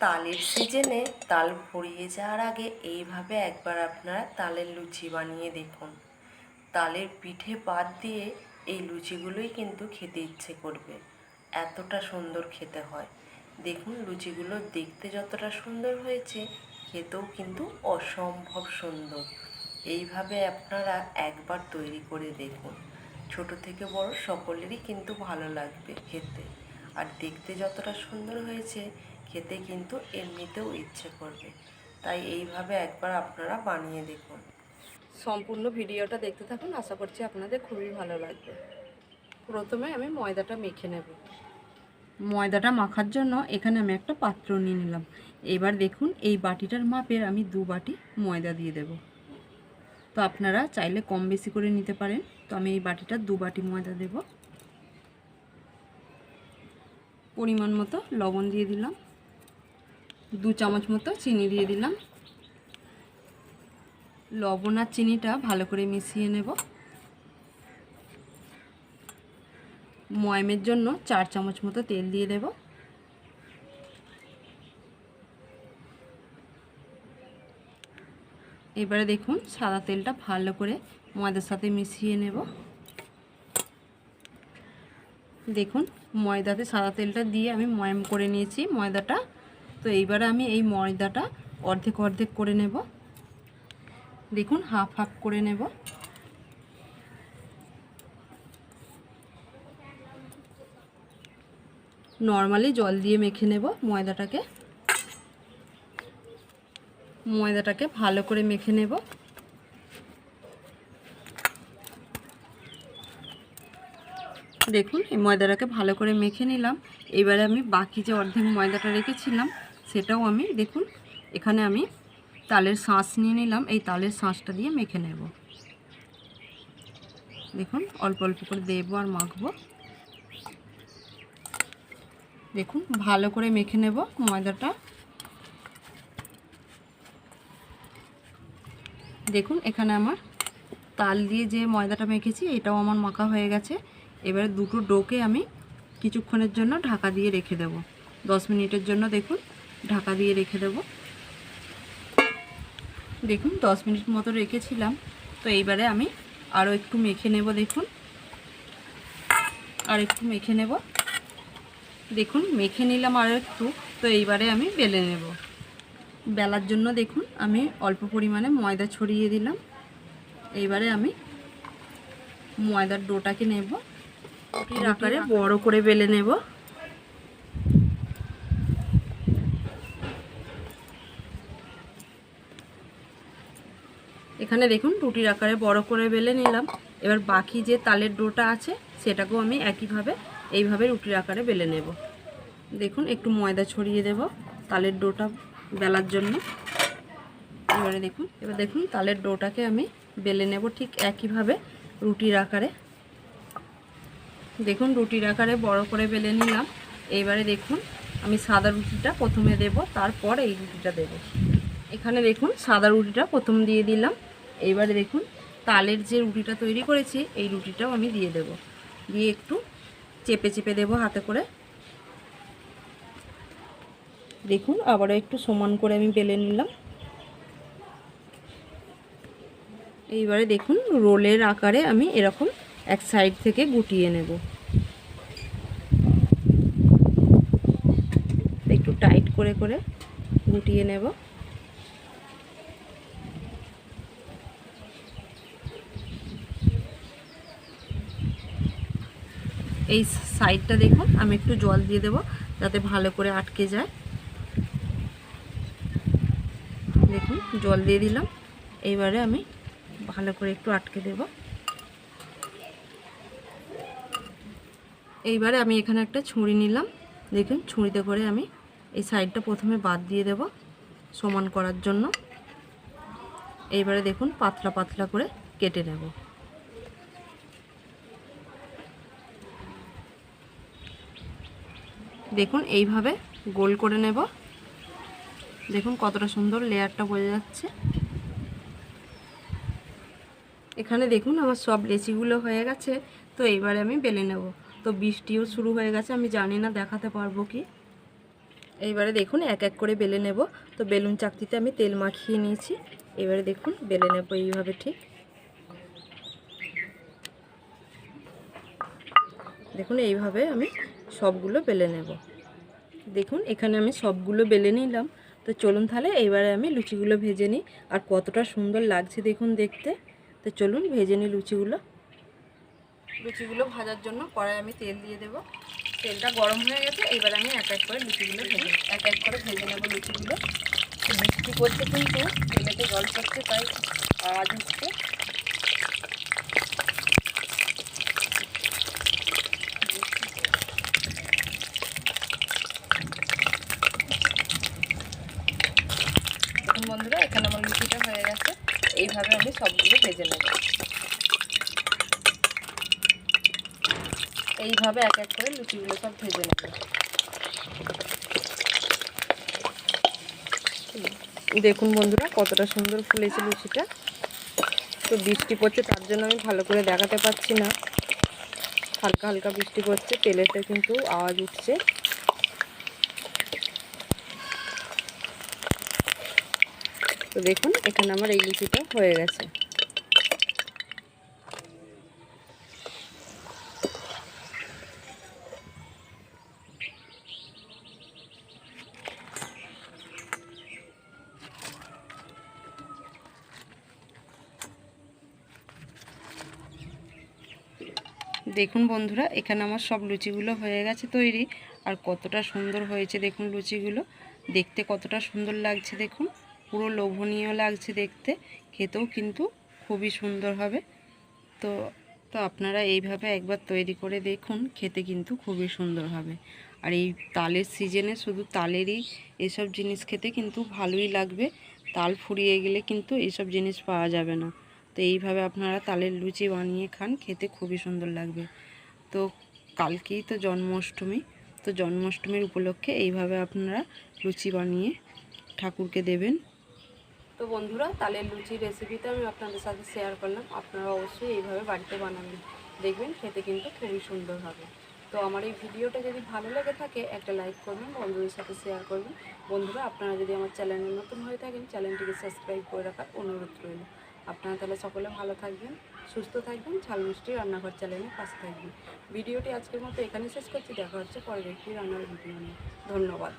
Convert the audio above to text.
তালের সিজনে তাল ভরিয়ে যাওয়ার আগে এইভাবে একবার আপনারা তালের লুচি বানিয়ে দেখুন। তালের পিঠে বাদ দিয়ে এই লুচিগুলোই কিন্তু খেতে ইচ্ছে করবে। এতটা সুন্দর খেতে হয়। দেখুন, লুচিগুলো দেখতে যতটা সুন্দর হয়েছে, খেতেও কিন্তু অসম্ভব সুন্দর। এইভাবে আপনারা একবার তৈরি করে দেখুন। ছোট থেকে বড় সকলেরই কিন্তু ভালো লাগবে খেতে। আর দেখতে যতটা সুন্দর হয়েছে খেতে কিন্তু এমনিতেও ইচ্ছে করবে। তাই এইভাবে একবার আপনারা বানিয়ে দেখুন। সম্পূর্ণ ভিডিওটা দেখতে থাকুন, আশা করছি আপনাদের খুবই ভালো লাগবে। প্রথমে আমি ময়দাটা মেখে নেব। ময়দাটা মাখার জন্য এখানে আমি একটা পাত্র নিয়ে নিলাম। এবার দেখুন, এই বাটিটার মাপের আমি দু বাটি ময়দা দিয়ে দেব। তো আপনারা চাইলে কম বেশি করে নিতে পারেন। তো আমি এই বাটিটা দু বাটি ময়দা দেব। পরিমাণ মতো লবণ দিয়ে দিলাম। দু চামচ মতো চিনি দিয়ে দিলাম। লবণ আর চিনিটা ভালো করে মিশিয়ে নেব। ময়মের জন্য চার চামচ মতো তেল দিয়ে দেব। এবারে দেখুন, সাদা তেলটা ভালো করে ময়দার সাথে মিশিয়ে নেব। দেখুন, ময়দাতে সাদা তেলটা দিয়ে আমি ময়ম করে নিয়েছি। ময়দাটা তো এইবারে আমি এই ময়দাটা অর্ধেক অর্ধেক করে নেব। দেখুন, হাফ হাফ করে নেব। নর্মালি জল দিয়ে মেখে নেব ময়দাটাকে। ময়দাটাকে ভালো করে মেখে নেব। দেখুন, এই ময়দাটাকে ভালো করে মেখে নিলাম। এবারে আমি বাকি যে অর্ধেক ময়দাটা রেখেছিলাম সেটাও আমি, দেখুন, এখানে আমি তালের শাঁস নিয়ে নিলাম। এই তালের শাঁসটা দিয়ে মেখে নেব। দেখুন, অল্প অল্প করে দেবো আর মাখবো। দেখুন, ভালো করে মেখে নেব ময়দাটা। দেখুন, এখানে আমার তাল দিয়ে যে ময়দাটা মেখেছি, এটাও আমার মাখা হয়ে গেছে। এবারে দুটো ডোকে আমি কিছুক্ষণের জন্য ঢাকা দিয়ে রেখে দেব। দশ মিনিটের জন্য, দেখুন ঢাকা দিয়ে রেখে দেব। দেখুন, দশ মিনিট মতো রেখেছিলাম। তো এইবারে আমি আরও একটু মেখে নেব, দেখুন। আর একটু মেখে নেব। দেখুন, মেখে নিলাম আরও একটু। তো এইবারে আমি বেলে নেব। বেলার জন্য দেখুন, আমি অল্প পরিমাণে ময়দা ছড়িয়ে দিলাম। এইবারে আমি ময়দার ডোটাকে নেব। আকারে বড় করে বেলে নেব। এখানে দেখুন রুটির আকারে বড় করে বেলে নিলাম। এবার বাকি যে তালের ডোটা আছে, সেটাকেও আমি একইভাবে, এইভাবে রুটির আকারে বেলে নেব। দেখুন, একটু ময়দা ছড়িয়ে দেব তালের ডোটা বেলার জন্য। এবারে দেখুন, এবার দেখুন তালের ডোটাকে আমি বেলে নেব ঠিক একইভাবে রুটির আকারে। দেখুন, রুটির আকারে বড় করে বেলে নিলাম। এইবারে দেখুন, আমি সাদা রুটিটা প্রথমে দেব, তারপর এই রুটিটা দেব। এখানে দেখুন, সাদা রুটিটা প্রথম দিয়ে দিলাম। এইবারে দেখুন, তালের যে রুটিটা তৈরি করেছি, এই রুটিটাও আমি দিয়ে দেব। দিয়ে একটু চেপে চেপে দেব হাতে করে। দেখুন, আবারও একটু সমান করে আমি বেলে নিলাম। এইবারে দেখুন, রোলের আকারে আমি এরকম এক সাইড থেকে গুটিয়ে নেব। একটু টাইট করে করে গুটিয়ে নেব। এই সাইডটা দেখুন, আমি একটু জল দিয়ে দেব যাতে ভালো করে আটকে যায়। দেখুন, জল দিয়ে দিলাম। এইবারে আমি ভালো করে একটু আটকে দেব। এইবারে আমি এখানে একটা ছুরি নিলাম। দেখুন, ছুরিতে করে আমি এই সাইডটা প্রথমে বাদ দিয়ে দেব সমান করার জন্য। এইবারে দেখুন, পাতলা পাতলা করে কেটে নেব। দেখুন, এইভাবে গোল করে নেব। দেখুন কতটা সুন্দর লেয়ারটা বোঝা যাচ্ছে। এখানে দেখুন আমার সব লেচিগুলো হয়ে গেছে, তো এইবারে আমি বেলে নেব। তো বৃষ্টিও শুরু হয়ে গেছে, আমি জানি না দেখাতে পারব কি। এইবারে দেখুন এক এক করে বেলে নেব। তো বেলুন চাকতিতে আমি তেল মাখিয়ে নিয়েছি। এবারে দেখুন, বেলে নেব এইভাবে ঠিক। দেখুন, এইভাবে আমি সবগুলো বেলে নেব। দেখুন, এখানে আমি সবগুলো বেলে নিলাম। তো চলুন তাহলে, এইবারে আমি লুচিগুলো ভেজে নিই। আর কতটা সুন্দর লাগছে দেখুন দেখতে। তো চলুন, ভেজে নিই লুচিগুলো। লুচিগুলো ভাজার জন্য কড়াই আমি তেল দিয়ে দেব। তেলটা গরম হয়ে গেছে এবার আমি এক এক করে লুচিগুলো ভেজে এক এক করে ভেজে নেব লুচিগুলো। বৃষ্টি করছে কিন্তু তেলেতে জল পড়ছে, তাই আওয়াজ হচ্ছে দেখুন বন্ধুরা এখানে আমার লুচিটা হয়ে গেছে। এইভাবে আমি সবগুলো ভেজে নেব। এইভাবে এক এক করে লুচিগুলো সব ভেজে নেব। দেখুন বন্ধুরা, কতটা সুন্দর ফুলেছে লুচিটা। তো বৃষ্টি পড়ছে, তার জন্য আমি ভালো করে দেখাতে পাচ্ছি না। হালকা হালকা বৃষ্টি পড়ছে, তেলেতে কিন্তু আওয়াজ উঠছে। তো দেখুন, এখানে আমার এই লুচিটা হয়ে গেছে। দেখুন বন্ধুরা, এখানে আমার সব লুচিগুলো হয়ে গেছে তৈরি। আর কতটা সুন্দর হয়েছে দেখুন লুচিগুলো। দেখতে কতটা সুন্দর লাগছে দেখুন। পুরো লোভনীয় লাগছে দেখতে। খেতেও কিন্তু খুবই সুন্দর হবে। তো তো আপনারা এইভাবে একবার তৈরি করে দেখুন, খেতে কিন্তু খুবই সুন্দর হবে। আর এই তালের সিজনে শুধু তালেরই এসব জিনিস খেতে কিন্তু ভালোই লাগবে। তাল ফুরিয়ে গেলে কিন্তু এইসব জিনিস পাওয়া যাবে না। তো এইভাবে আপনারা তালের লুচি বানিয়ে খান, খেতে খুবই সুন্দর লাগবে। তো কালকেই তো জন্মাষ্টমী, তো জন্মাষ্টমীর উপলক্ষে এইভাবে আপনারা লুচি বানিয়ে ঠাকুরকে দেবেন। তো বন্ধুরা, তালের লুচির রেসিপিটা আমি আপনাদের সাথে শেয়ার করলাম। আপনারা অবশ্যই এইভাবে বাড়িতে বানাবেন। দেখবেন খেতে কিন্তু খুবই সুন্দর হবে। তো আমার এই ভিডিওটা যদি ভালো লেগে থাকে, একটা লাইক করবেন, বন্ধুদের সাথে শেয়ার করবেন। বন্ধুরা, আপনারা যদি আমার চ্যানেলে নতুন হয়ে থাকেন চ্যানেলটিকে সাবস্ক্রাইব করে রাখার অনুরোধ রইল। আপনারা তাহলে সকলে ভালো থাকবেন, সুস্থ থাকবেন, ঝাল মিষ্টি রান্নাঘর চ্যানেলের পাশে থাকবেন। ভিডিওটি আজকের মতো এখানে শেষ করছি। দেখা হচ্ছে পরের একটি রান্নার ভিডিও নিয়ে। ধন্যবাদ।